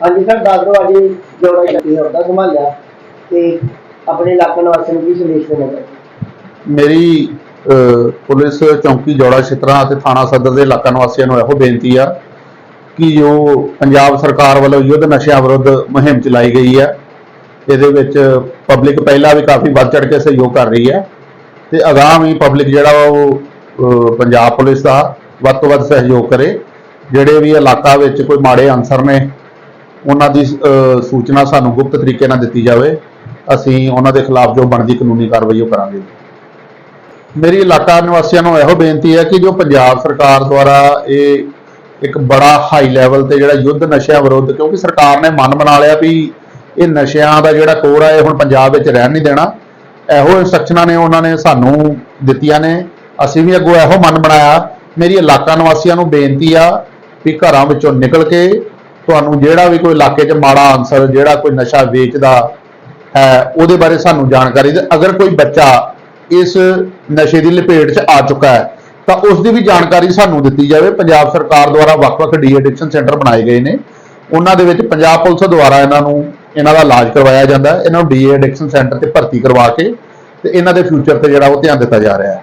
ਹਾਂਜੀ ਸਰ ਦਾਦਰੋ ਅੱਜ ਜੋੜਾ ਸ਼ਕਤੀ ਹੁੰਦਾ ਸੰਭਾਲਿਆ ਤੇ ਆਪਣੇ ਇਲਾਕੇ ਨਿਵਾਸੀਆਂ ਨੂੰ ਕੀ ਸੰਦੇਸ਼ ਦੇਣਾ ਚਾਹੁੰਦੇ ਮੇਰੀ ਅਹ, ਪੁਲਿਸ ਚੌਂਕੀ ਜੋੜਾ ਛਿਤਰਾ ਅਤੇ ਥਾਣਾ ਸਦਰ ਦੇ ਇਲਾਕਾ ਨਿਵਾਸੀਆਂ ਨੂੰ ਇਹੋ ਬੇਨਤੀ ਆ ਕਿ ਜੋ ਪੰਜਾਬ ਸਰਕਾਰ ਵੱਲੋਂ ਯੁੱਧ ਨਸ਼ਿਆਂ ਵਿਰੁੱਧ ਮੁਹਿੰਮ ਚਲਾਈ ਗਈ ਹੈ ਇਹਦੇ ਵਿੱਚ ਪਬਲਿਕ ਪਹਿਲਾਂ ਵੀ ਕਾਫੀ ਵੱਧ ਚੜ ਕੇ ਸਹਿਯੋਗ ਕਰ ਰਹੀ ਹੈ ਤੇ ਅਗਾਂਹ ਵੀ ਪਬਲਿਕ ਜਿਹੜਾ ਵਾ ਉਹ ਅਹ, ਪੰਜਾਬ ਪੁਲਿਸ ਦਾ ਵੱਧ ਤੋਂ ਵੱਧ ਸਹਿਯੋਗ ਕਰੇ ਜਿਹੜੇ ਵੀ ਇਲਾਕਾ ਵਿੱਚ ਕੋਈ ਮਾੜੇ ਅਨਸਰ ਨੇ ਉਹਨਾਂ ਦੀ ਸੂਚਨਾ ਸਾਨੂੰ ਗੁਪਤ ਤਰੀਕੇ ਨਾਲ ਦਿੱਤੀ ਜਾਵੇ। ਅਸੀਂ ਉਹਨਾਂ ਦੇ ਖਿਲਾਫ ਜੋ ਬਣਦੀ ਕਾਨੂੰਨੀ ਕਾਰਵਾਈ ਉਹ ਕਰਾਂਗੇ। ਮੇਰੀ ਇਲਾਕਾ ਨਿਵਾਸੀਆਂ ਨੂੰ ਇਹੋ ਬੇਨਤੀ ਹੈ ਕਿ ਜੋ ਪੰਜਾਬ ਸਰਕਾਰ ਦੁਆਰਾ ਇਹ ਇੱਕ ਬੜਾ ਹਾਈ ਲੈਵਲ ਤੇ ਜਿਹੜਾ ਯੁੱਧ ਨਸ਼ਿਆਂ ਵਿਰੁੱਧ, ਕਿਉਂਕਿ ਸਰਕਾਰ ਨੇ ਮਨ ਬਣਾ ਲਿਆ ਵੀ ਇਹ ਨਸ਼ਿਆਂ ਦਾ ਜਿਹੜਾ ਕੋਰ ਹੈ ਇਹ ਹੁਣ ਪੰਜਾਬ ਵਿੱਚ ਰਹਿਣ ਨਹੀਂ ਦੇਣਾ। ਇਹੋ ਇਨਸਟਰਕਸ਼ਨਾਂ ਨੇ, ਉਹਨਾਂ ਨੇ ਸਾਨੂੰ ਦਿੱਤੀਆਂ ਨੇ। ਅਸੀਂ ਵੀ ਅੱਗੋਂ ਇਹੋ ਮਨ ਬਣਾਇਆ। ਮੇਰੀ ਇਲਾਕਾ ਨਿਵਾਸੀਆਂ ਨੂੰ ਬੇਨਤੀ ਆ ਵੀ ਘਰਾਂ ਵਿੱਚੋਂ ਨਿਕਲ ਕੇ ਤੁਹਾਨੂੰ ਜਿਹੜਾ ਵੀ ਕੋਈ ਇਲਾਕੇ 'ਚ ਮਾੜਾ ਅਨਸਰ ਜਿਹੜਾ ਕੋਈ ਨਸ਼ਾ ਵੇਚਦਾ ਹੈ, ਉਹਦੇ ਬਾਰੇ ਸਾਨੂੰ ਜਾਣਕਾਰੀ ਦੇ। ਅਗਰ ਕੋਈ ਬੱਚਾ ਇਸ ਨਸ਼ੇ ਦੀ ਲਪੇਟ 'ਚ ਆ ਚੁੱਕਾ ਹੈ, ਤਾਂ ਉਸ ਦੀ ਵੀ ਜਾਣਕਾਰੀ ਸਾਨੂੰ ਦਿੱਤੀ ਜਾਵੇ। ਪੰਜਾਬ ਸਰਕਾਰ ਦੁਆਰਾ ਵੱਖ-ਵੱਖ ਡੀ ਐਡਿਕਸ਼ਨ ਸੈਂਟਰ ਬਣਾਏ ਗਏ ਨੇ। ਉਹਨਾਂ ਦੇ ਵਿੱਚ ਪੰਜਾਬ ਪੁਲਿਸ ਦੁਆਰਾ ਇਹਨਾਂ ਨੂੰ, ਇਹਨਾਂ ਦਾ ਇਲਾਜ ਕਰਵਾਇਆ ਜਾਂਦਾ ਹੈ। ਇਹਨਾਂ ਨੂੰ ਡੀ ਐਡਿਕਸ਼ਨ ਸੈਂਟਰ ਤੇ ਭਰਤੀ ਕਰਵਾ ਕੇ ਤੇ ਇਹਨਾਂ ਦੇ ਫਿਊਚਰ ਤੇ ਜਿਹੜਾ ਉਹ ਧਿਆਨ ਦਿੱਤਾ ਜਾ ਰਿਹਾ ਹੈ।